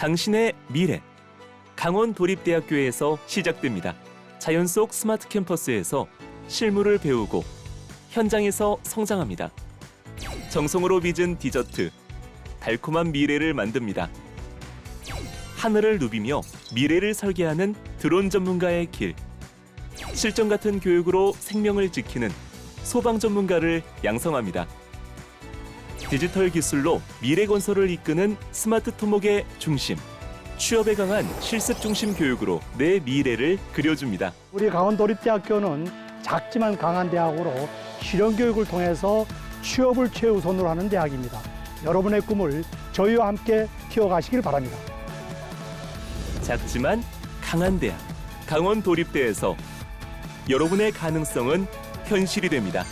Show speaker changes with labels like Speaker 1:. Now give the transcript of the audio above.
Speaker 1: 당신의 미래 강원 도립대학교에서 시작됩니다. 자연 속 스마트 캠퍼스에서 실무를 배우고 현장에서 성장합니다. 정성으로 빚은 디저트 달콤한 미래를 만듭니다. 하늘을 누비며 미래를 설계하는 드론 전문가의 길. 실전 같은 교육으로 생명을 지키는 소방 전문가를 양성합니다. 디지털 기술로 미래 건설을 이끄는 스마트 토목의 중심. 취업에 강한 실습 중심 교육으로 내 미래를 그려줍니다.
Speaker 2: 우리 강원도립대학교는 작지만 강한 대학으로 실용 교육을 통해서 취업을 최우선으로 하는 대학입니다. 여러분의 꿈을 저희와 함께 키워가시길 바랍니다.
Speaker 1: 작지만 강한 대학 강원도립대에서 여러분의 가능성은 현실이 됩니다.